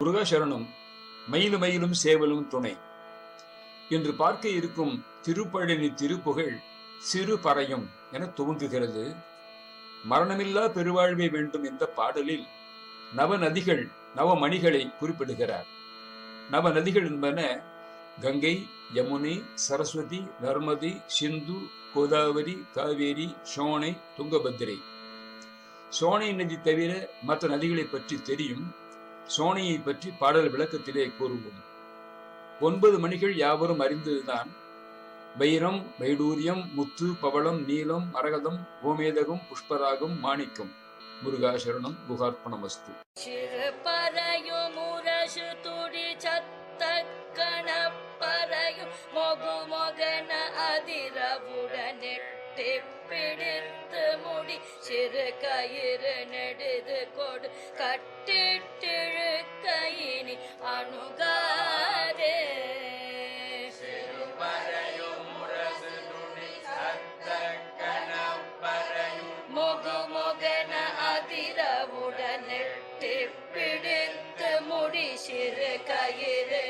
முருகசரணம் மயிலும் மயிலும் சேவலும் துணை. என்று பார்க்க இருக்கும் திருப்பழனி திருப்புகழ் சிறு பறையும் என துவங்குகிறது மரணமில்லா பெருவாழ்வை வேண்டும் இந்த பாடலில் நவநதிகள் நவமணிகளை குறிப்பிடுகிறார். நவநதிகள் என்பன கங்கை யமுனை சரஸ்வதி நர்மதி சிந்து கோதாவரி காவேரி சோனை துங்கபத்திரை. சோனை நதி தவிர மற்ற நதிகளை பற்றி தெரியும். சோனியை பற்றி பாடல் விளக்கத்திலே கூறுவோம். ஒன்பது மணிகள் யாவரும் அறிந்ததுதான் வைரம் வைடூரியம் முத்து பவளம் நீலம் மரகதம் கோமேதகம் புஷ்பராகம் மாணிக்கம். முருகாசரணம் குகார்ப்பணமஸ்து சிறு பிடித்து முடி சிறு கயிறு நெடுது கொடு கட்டி முடி சிறு கயிறு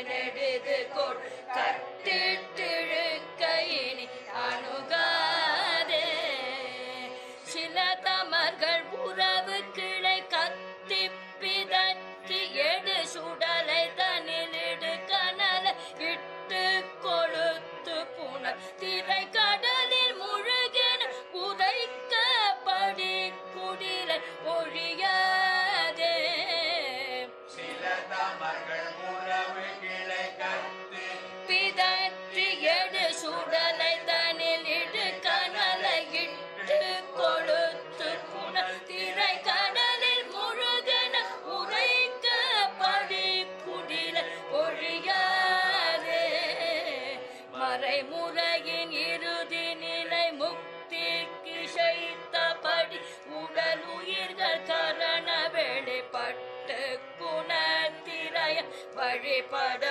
வழிபடவும்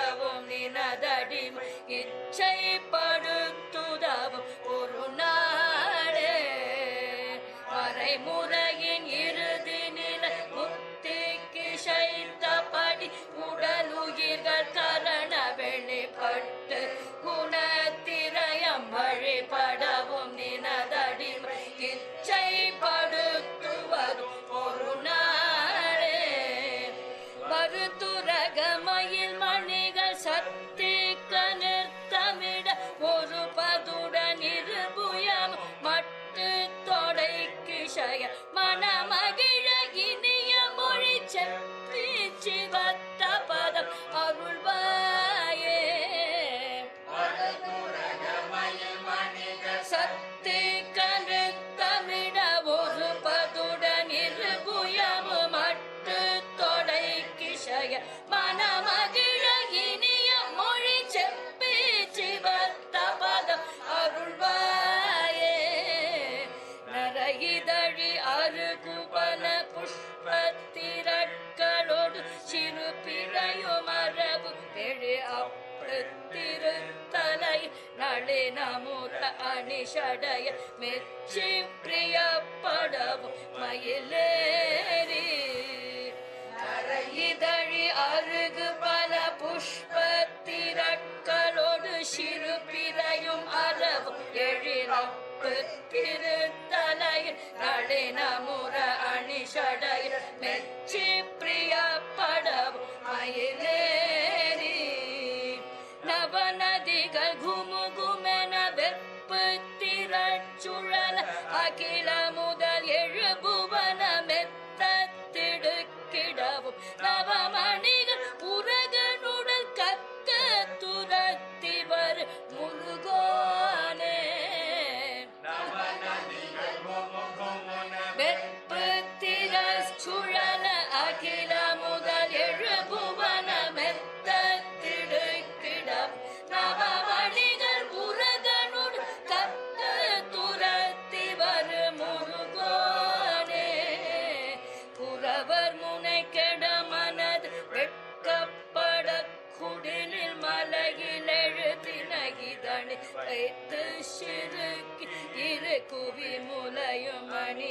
நளினமுற அணிஷடைய மெச்சி பிரியப்படவும் மயிலேறி. இதழி அருகு பல புஷ்பத்திரட்களோடு சிறு பிறையும் அரவும் எழிலப்பு திருத்தலையில். நளினமுற அணிஷடைய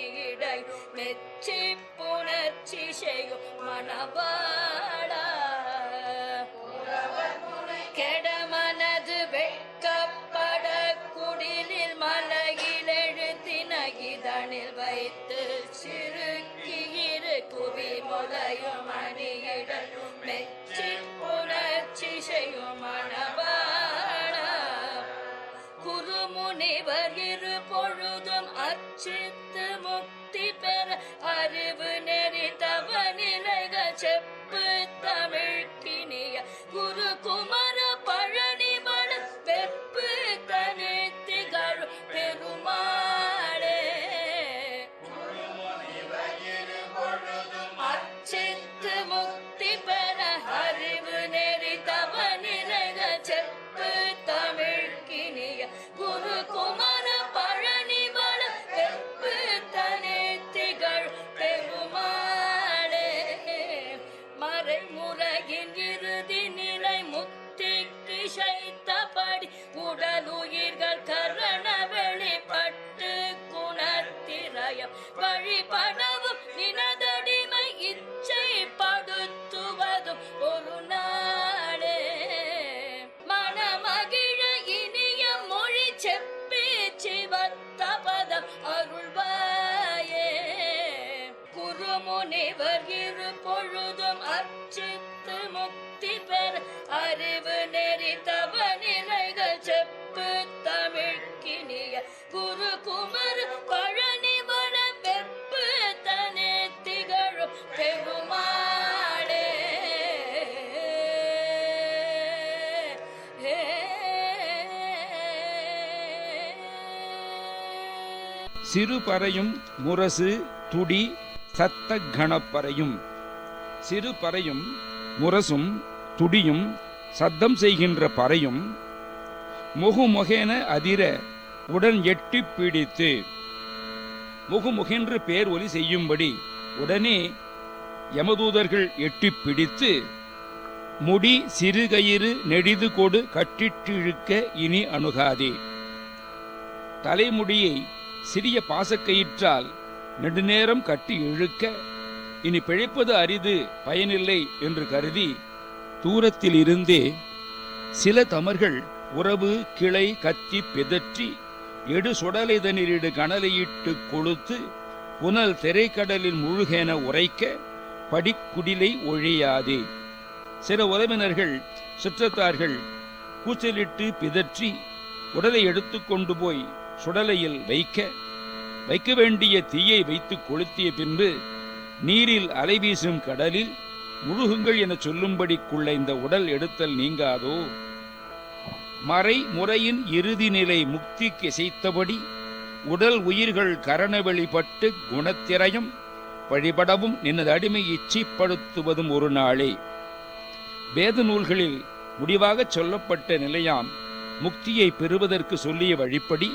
நீடை நெச்சி புணர்ச்சி செய்யும் மணவாளா கெடமனது வெட்கப்பட குடிலில் மலகிலெழுத்தினகிதனில் வைத்து சிறுக்கியிரு குவி முதையும் அணியிடல் மெச்சி புணர்ச்சி செய்யும் மணவாளா குருமுனிவர் இரு பொழுதும் அச்சில் குணத்திரயம் சிறுபறையும் முரசு துடி சத்த கணப்பறையும். சிறுபறையும் முரசும் துடியும் சத்தம் செய்கின்ற பறையும் முகுமுகென அதிர உடன் எட்டி பிடித்து. முகுமுகென்று பேர் ஒலி செய்யும்படி உடனே யமதூதர்கள் எட்டி பிடித்து முடி சிறுகயிறு நெடிது கொடு கட்டிட்டிழுக்க இனி அணுகாதே. தலைமுடியை சிறிய பாசக்கயிற்றால் நெடுநேரம் கட்டி இழுக்க இனி பிழைப்பது அரிது பயனில்லை என்று கருதி தூரத்தில் இருந்தே சில தமர்கள் உறவு கிளை கத்தி பிதற்றி எடு சுடலைதனிரிடு கணலையிட்டு கொளுத்து புனல் திரைக்கடலில் முழுகென உரைக்க படிக்குடிலை ஒழியாதே. சில உறவினர்கள் சுற்றத்தார்கள் கூச்சலிட்டு பிதற்றி உடலை எடுத்துக்கொண்டு போய் சுடலையில் வைக்க வைக்க வேண்டிய தீயை வைத்து கொளுத்திய பின்பு நீரில் அலைவீசும் கடலில் முழுகுங்கள் என சொல்லும்படிக்குள்ள இந்த உடல் எடுத்தல் நீங்காதோ? மறை முறையின் இறுதி நிலை முக்திக்கு இசைத்தபடி உடல் உயிர்கள் கரண வெளிப்பட்டு குணத்திரயம் வழிபடவும் நினது அடிமை இச்சைப்படுத்துவதும் ஒரு நாளே. வேத நூல்களில் முடிவாகச் சொல்லப்பட்ட நிலையாம் முக்தியை பெறுவதற்கு சொல்லிய வழிப்படி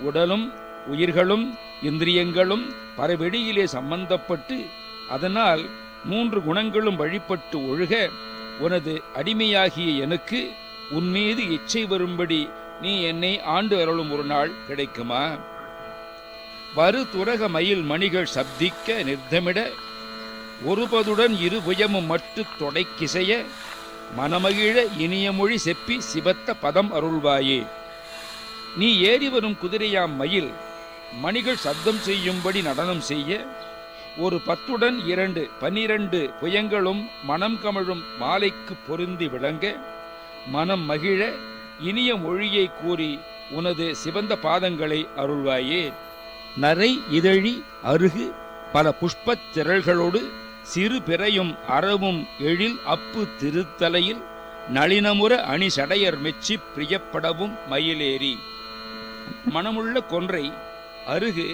உடலும் உயிர்களும் இந்திரியங்களும் பரவெளியிலே சம்பந்தப்பட்டு அதனால் மூன்று குணங்களும் வழிபட்டு ஒழுக உனது அடிமையாகிய எனக்கு உன்மீது இச்சை வரும்படி நீ என்னை ஆண்டு அருளும் ஒரு நாள் கிடைக்குமா? வரு துரக மயில் மணிகள் சப்திக்க நிர்த்தமிட ஒருபதுடன் இரு புயமும் மட்டு தொடைக்கிசைய மனமகிழ இனிய மொழி செப்பி சிவத்த பதம் அருள்வாயே. நீ ஏறி வரும் குதிரையாம் மயில் மணிகள் சப்தம் செய்யும்படி நடனம் செய்ய. ஒரு பத்துடன் இரண்டு பனிரண்டு புயங்களும் மனம் கமழும் மாலைக்கு பொருந்தி விளங்க. மனம் மகிழ இனிய மொழியை கூறி உனது சிவந்த பாதங்களை அருள்வாயே. நரை இதழி அருகு பல புஷ்பத் திரள்களோடு சிறு பிறையும் அறவும் எழில் அப்பு திருத்தலையில் நளினமுற அணி சடையர் மெச்சி பிரியப்படவும் மயிலேறி. மனமுள்ள கொன்றை அருகு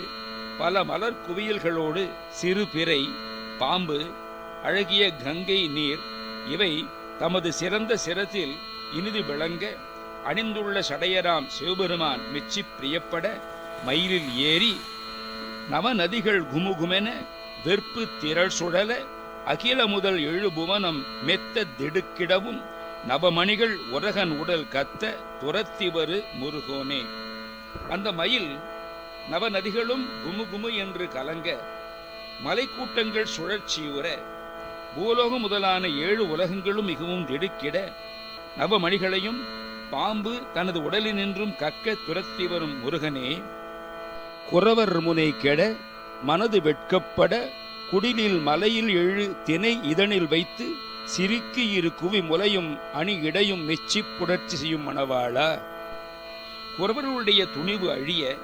பல மலர் குவியல்களோடு சிறு பிறை பாம்பு அழகிய கங்கை நீர் இவை தமது சிறந்த சிரத்தில் இனிது விளங்க அணிந்துள்ள சடையராம் சிவபெருமான் மெச்சி பிரியப்பட மயிலில் ஏறி நவநதிகள் குமுகுமென வெற்பு திரள் சுழல அகில முதல் எழு புவனம் மெத்த திடுக்கிடவும் நவமணிகள் உரகன் உடல் கத்த துரத்தி வரு முருகோனே. அந்த மயில் நவநதிகளும் குமுகுமு என்று கலங்க மலைக்கூட்டங்கள் சுழற்சியுற பூலோகம் முதலான ஏழு உலகங்களும் மிகவும் திடுக்கிட நவமணிகளையும் பாம்பு தனது உடலினின்றும் கக்க துரத்தி வரும் முருகனே குறவர் முனை கெட மனது வெட்கப்பட குடிலில் மலையில் எழு தினை இதனில் வைத்து சிரிக்கு இரு குவி முலையும் அணி இடையும் மெச்சி புடர்ச்சி செய்யும் மணவாளா? குறவர்களுடைய துணிவு அழிய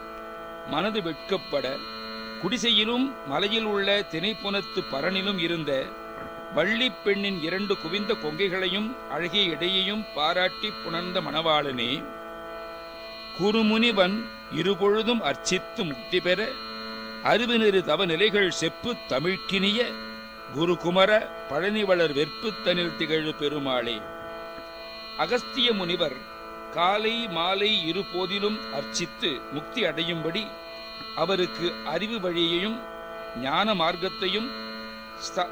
மனது வெட்கப்பட குடிசையிலும் மலையில் உள்ள திணைப்புனத்து பரனிலும் இருந்த வள்ளிப் பெண்ணின் இரண்டு குவிந்த கொங்கைகளையும் அழகிய இடையையும் பாராட்டி புணர்ந்த மணவாளனே குருமுனிவன் இருபொழுதும் அர்ச்சித்து முக்தி பெற அறிவினரு தவ நிலைகள் செப்பு தமிழ்க்கினிய குருகுமர பழனிவளர் வெற்புத்தனில் திகழ் பெருமாளே. அகஸ்திய முனிவர் காலை மாலை இருபோதிலும் அர்ச்சித்து முக்தி அடையும்படி அவருக்கு அறிவு வழியையும் ஞான மார்க்கத்தையும் ஸ்த-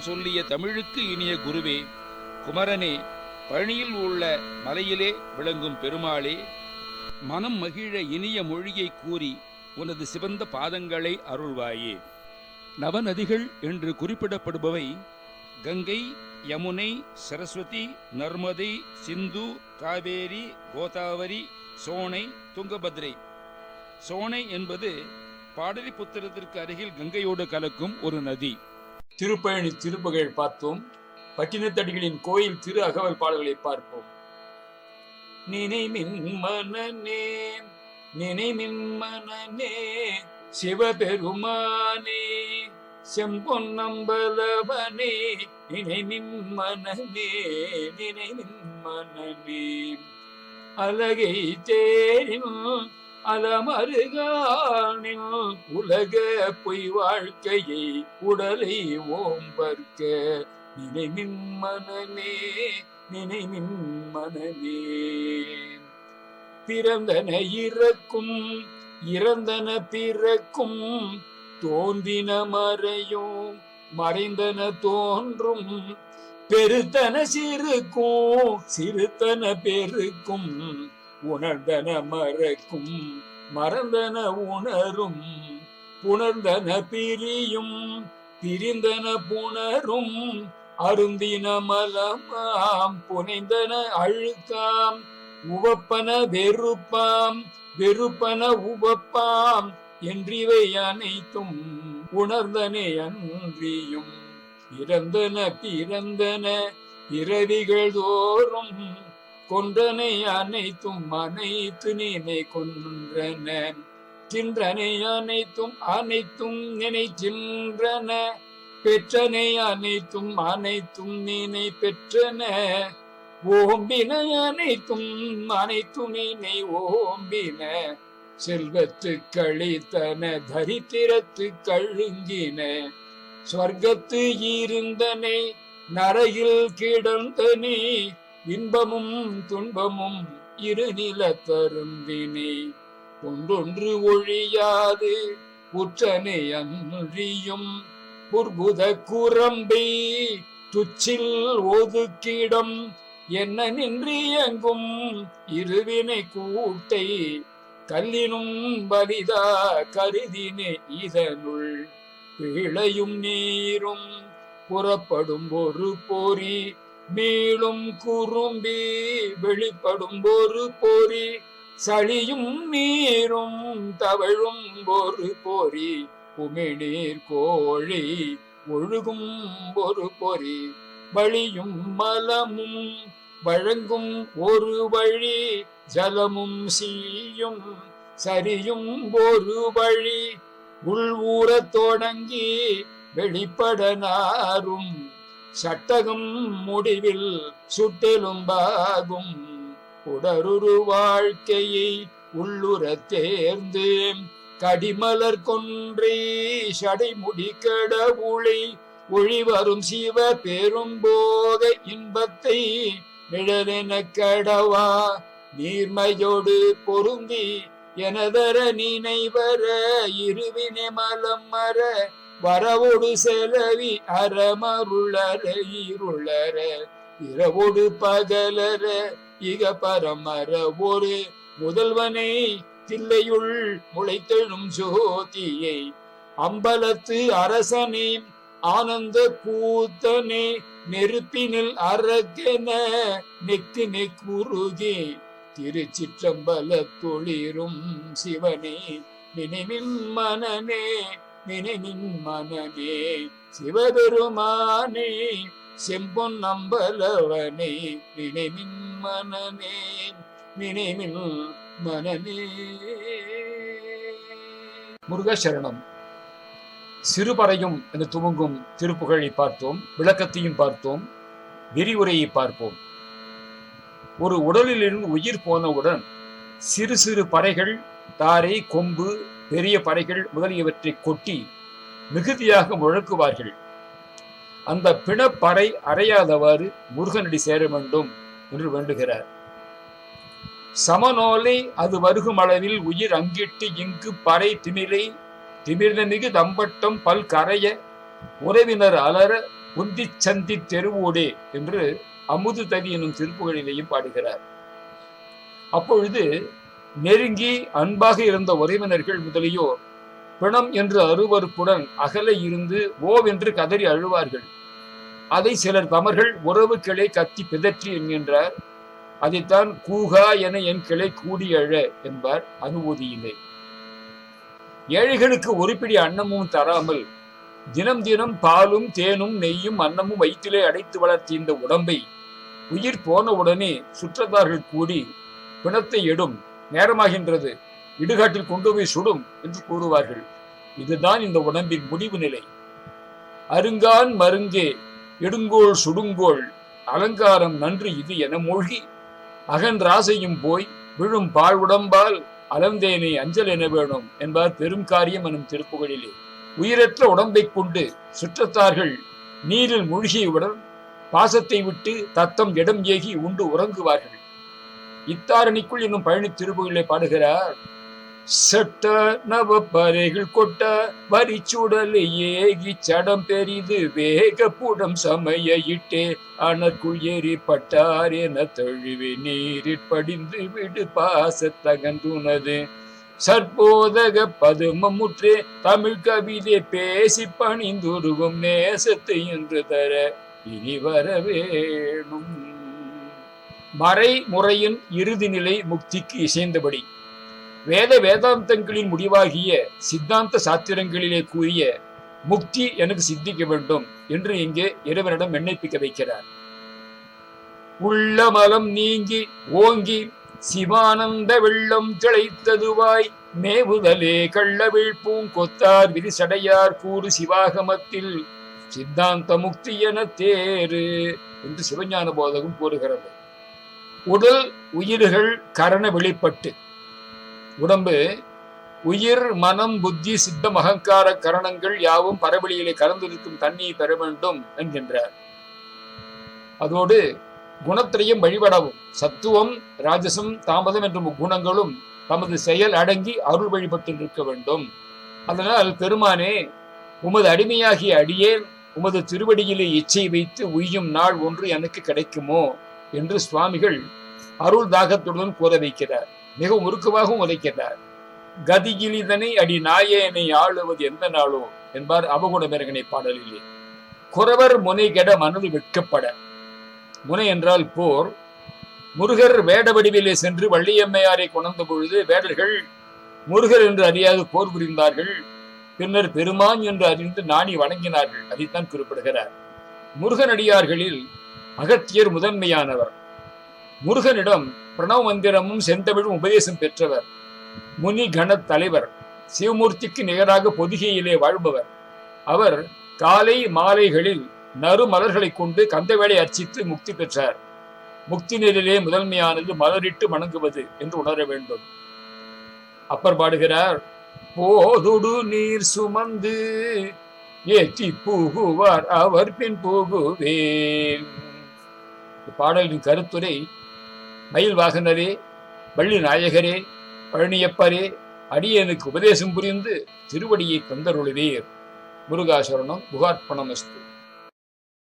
சொல்லிய தமிழுக்கு இனிய குருவே குமரனே பழனியில் உள்ள மலையிலே விளங்கும் பெருமாளே மனம் மகிழ இனிய மொழியை கூறி உனது சிவந்த பாதங்களை அருள்வாயே. நவநதிகள் என்று குறிப்பிடப்படுபவை கங்கை யமுனை சரஸ்வதி நர்மதை சிந்து காவேரி கோதாவரி சோனை துங்கபத்ரை. சோனை என்பது பாடலிபுத்திரத்திற்கு அருகில் கங்கையோடு கலக்கும் ஒரு நதி. திருப்பயணி திருப்புகழ் பார்த்தோம். பட்டினத்தடிகளின் கோயில் திரு அகவல் பாடல்களை பார்ப்போம். நினைமின் மனநே நினைமின் மனநே சிவபெருமானே. செம்பொன்னம்பலவனே நினைமின் மனநே நினைமின் மனநே அலகை தேரின் அலமருகானின் உலக பொய் வாழ்க்கையை உடலை ஓம்பற்க நினைமின் மனமே நினைமின் மனமே. பிறந்தன இறக்கும் இறந்தன பிறக்கும் தோன்றின மறையும் மறைந்தன தோன்றும். பெருத்தன சிறுக்கும் சிறுத்தன பெருக்கும். உணர்ந்தன மறக்கும் மறந்தன உணரும். புணர்ந்தன பிரியும் பிரிந்தன புணரும். அருந்தின மலமாம் புனைந்தன அழுக்காம். உவப்பன வெறுப்பாம் வெறுப்பன உவப்பாம். என்றிவை அனைத்தும் உணர்ந்தனே அன்றியும். இறந்தன பிறந்தன இரவிகள் தோறும் கொன்றனை அனைத்தும் அனைத்து நீனை கொன்றன. கின்றனை அனைத்தும் அனைத்தும் நினைச்சின்றன பெற்றனை அனைத்தும் அனைத்தும் நீனை பெற்றன. ஓம்பின அனைத்தும் அனைத்தும் நீனை ஓம்பின. செல்வத்து கழித்தன தரித்திரத்து கழுங்கின. சொர்க்கத்து இருந்தனே நரையில் கிடந்தனே இன்பமும் துன்பமும் இருநில தருந்தினே. ஒன்றொன்று ஒழியாது உற்றனை அன்றியும் புர்புத குரம்பி துச்சில் ஒதுக்கிடம். என்ன நின்றியங்கும் இருவினை கூட்டை கல்லினும் பரிதா கருதினே இதனுள் பிழையும் நீரும் புறப்படும் ஒரு பொறி மீளும் குறும்பி வெளிப்படும் ஒரு பொறி சளியும் நீரும் தவழும் ஒரு பொறி உமிழீர் கோழி ஒழுகும் ஒரு பொறி வழியும் மலமும் வழங்கும் ஒரு வழி ஜலமும் சீயும் சரியும் ஒரு வழி. உள் தொடங்கி வெளிப்பட நாரும். சட்டகம் முடிவில் சுட்டெலும்பாகும். உடருரு வாழ்க்கையை உள்ளுர தேர்ந்து கடிமலர் கொன்றே சடைமுடி கடவுளை ஒளிவரும் சிவ பெரும்போக இன்பத்தை நிழலென கடவா. நீர்மையோடு பொருந்தி எனதர நினைவர இருவினை மலம் மர வரவோடு செலவி அறமருளர இருளர இரவோடு பகலர இக பரமர ஒரு முதல்வனை தில்லையுள் முளைத்தெழும் ஜோதியை அம்பலத்து அரசனே ஆனந்த கூத்தனே நெருப்பினில் அரக்கென நெக்கு நெக்குருகே திருச்சிற்றம்பல தொழிரும் சிவனே நினைவின் மனமே நினைவின் மனனே சிவபெருமானே செம்பொன் நம்பலவனே நினைவின் மனமே நினைவின் மனனே முருகசரணம். சிறுபறையும் என்று துவங்கும் திருப்புகழை பார்த்தோம் விளக்கத்தையும் பார்த்தோம் விரிவுரையை பார்ப்போம். ஒரு உடலிலிருந்து உயிர் போனவுடன் சிறு சிறு பறைகள் தாரை கொம்பு பெரிய பறைகள் முதலியவற்றை கொட்டி மிகுதியாக முழக்குவார்கள். அந்த பிணப்பறை அறையாதவாறு முருகனடி சேர வேண்டும் என்று வேண்டுகிறார். சமநோலை அது வருகும் அளவில் உயிர் அங்கிட்டு இங்கு பறை திமிலை திமிர்ந்தமிகு தம்பட்டம் பல் கரைய உறவினர் அலற உந்தி சந்தி தெருவோடே என்று அமுது ததி எனும் திருப்புகளிலேயும் பாடுகிறார். அப்பொழுது நெருங்கி அன்பாக இருந்த உறவினர்கள் முதலியோர் பிணம் என்று அருவறுப்புடன் அகல இருந்து ஓவென்று கதறி அழுவார்கள். அதை சிலர் தமர்கள் உறவு கிளை கத்தி பிதற்றி என்கின்றார். அதைத்தான் கூகா என என் கிளை கூடி அழ என்பார் அனுபூதியிலே ஏழைகளுக்கு ஒருபிடி அன்னமும் தராமல் தினம் தினம் பாலும் தேனும் நெய்யும் அன்னமும் வயிற்றிலே அடைத்து வளர்த்த இந்த உடம்பை உயிர் போன உடனே சுற்றத்தார்கள் கூடி பிணத்தை எடும் நேரமாகின்றது. இடுகாட்டில் கொண்டு போய் சுடும் என்று கூறுவார்கள். இதுதான் இந்த உடம்பின் முடிவு நிலை. அருங்கான் மருங்கே எடுங்கோல் சுடுங்கோள் அலங்காரம் நன்று இது என மூழ்கி அகன்றாசையும் போய் விழும் பாழ் உடம்பால் அலந்தேனை அஞ்சல் என வேணும் என்பார் பெரும் காரியம் எனும் திருப்புகளிலே உயிரற்ற உடம்பைக் கொண்டு சுற்றத்தார்கள் நீரில் மூழ்கியவுடன் பாசத்தை விட்டு தத்தம் இடம் ஏகி உண்டு உறங்குவார்கள். இத்தாரணிக்குள் என்னும் பழனி திருப்புகளை பாடுகிறார். சட்ட நவ பறைகள் கொட்ட வரிச்சுடலை ஏகி சடம் பெரிது பூடம் சமய இட்டே அனற்குள் ஏறி பட்டார் என தழுவி நீரில் படிந்து விடு பாசத்தகன்றுனது சற்போதக பதுமமுற்றே தமிழ் கவிதை பேசி பணிந்துருவும் நேசத்தை என்று தர இனி வர வேணும். மறைமுறையின் இறுதி நிலை முக்திக்கு இசைந்தபடி. வேத வேதாந்தங்களின் முடிவாகிய சித்தாந்த சாத்திரங்களிலே கூறிய முக்தி எனக்கு சித்திக்க வேண்டும் என்று இங்கே இறைவனிடம் விண்ணப்பிக்க வைக்கிறார். உள்ளமலம் நீங்கி ஓங்கி சிவானந்த வெள்ளம் திளைத்ததுவாய் மேவுதலே கள்ளவிழ் பூங்கொத்தார் விரிசடையார் கூறு சிவாகமத்தில். சித்தாந்த முக்தி என தேரு என்று சிவஞான போதகம் கூறுகிறது. உடல் உயிர்கள் கரண வெளிப்பட்டு. உடம்பு உயிர் மனம் புத்தி சித்தம் அகங்கார கரணங்கள் யாவும் பரவெளியிலே கலந்திருக்கும் தண்ணியை பெற வேண்டும் என்கின்றார். அதோடு குணத்திரையும் வழிபடவும். சத்துவம் ராஜசம் தாமதம் என்ற குணங்களும் தமது செயல் அடங்கி அருள் வழிபட்டு நிற்க வேண்டும். அதனால் பெருமானே உமது அடிமையாகிய அடியேன் உமது திருவடியிலே இச்சை வைத்து உய்யும் நாள் ஒன்று எனக்கு கிடைக்குமோ என்று சுவாமிகள் அருள் தாகத்துடன் கூற வைக்கிறார். மிக உருக்கமாகவும் உரைக்கிறார். கதியிலிதனை அடி நாயேனை ஆளுவது எந்த நாளோ என்பார் அவகுணமெருகனை பாடலிலே. குறவர் முனை கெட மனது வெட்கப்பட. முனை என்றால் போர். முருகர் வேட வடிவிலே சென்று வள்ளியம்மையாரை கொணர்ந்த பொழுது வேடர்கள் முருகர் என்று அறியாது போர் புரிந்தார்கள். பின்னர் பெருமான் என்று அறிந்து நாணி வணங்கினார்கள். அதைத்தான் குறிப்பிடுகிறார். முருகனடியார்களில் அகத்தியர் முதன்மையானவர். முருகனிடம் பிரணவ மந்திரமும் செந்தமிழும் உபதேசம் பெற்றவர். முனி கணத் தலைவர் சிவமூர்த்திக்கு நிகராக பொதிகையிலே வாழ்பவர். அவர் காலை மாலைகளில் நறு மலர்களை கொண்டு கந்தவேளை அர்ச்சித்து முக்தி பெற்றார். முக்தி நிலையிலே முதன்மையானது மலரிட்டு வணங்குவது என்று உணர வேண்டும். அப்பர் பாடுகிறார் போதுடு நீர் சுமந்து ஏற்றி புகுவார் அவர் பின் புகுவேன். பாடலின் கருத்துரை மயில் வாகனரே வள்ளி நாயகரே பழனியப்பரே அடியனுக்கு உபதேசம் புரிந்து திருவடியை தந்தருளுவீர் முருகாசரணம் புகார்ப்பணமஸ்து